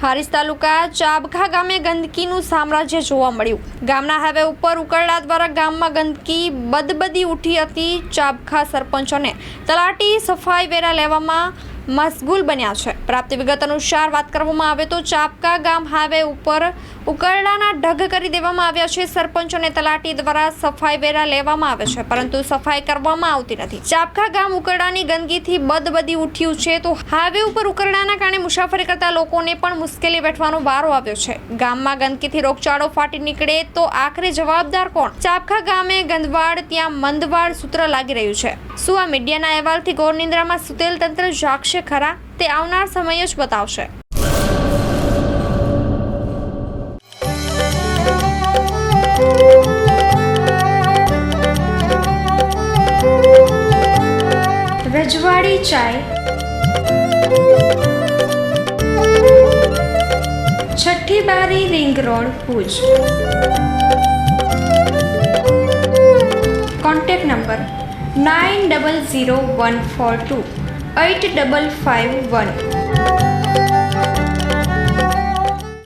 હારીજ તાલુકા ચાબખા ગામે ગંદકીનું સામ્રાજ્ય જોવા મળ્યું. ગામના હાઈવે ઉપર ઉકરડા દ્વારા ગામમાં ગંદકી બદબદી ઉઠી હતી ચાબખા સરપંચોને. તલાટી સફાઈ વેરા લેવામાં મશગુલ બન્યા છે. પ્રાપ્ત વિગત અનુસાર વાત કરવામાં આવે તો ચાબકા ગામ હાઈવે ઉપર ઉકરડાના ઢગ કરી દેવામાં આવ્યા છે. સરપંચોને તલાટી દ્વારા સફાઈ વેરા લેવામાં આવે છે, પરંતુ સફાઈ કરવામાં આવતી નથી. ચાપકા ગામ ઉકરડાની ગંદકીથી બદબદી ઉઠ્યું છે તો હાઈવે ઉપર ઉકરડાના કારણે મુસાફરી કરતા લોકોને પણ મુશ્કેલી બેઠવાનો વારો આવ્યો છે. ગામમાં ગંદકીથી રોગચાળો ફાટી નીકળે તો આખરે જવાબદાર કોણ? ચાબખા ગામે ગંદવાડ, ત્યાં મંદવાડ સૂત્ર લાગી રહ્યું છે. આ મીડિયાના અહેવાલથી ગોરનિંદ્રામાં સુતેલ તંત્ર જાગશે ખરા તે આવનાર સમય જ બતાવશે. Rajwadi Chai. Chhathi Bari ring road, Bhuj. Contact number nine double zero one four two. Eight double five one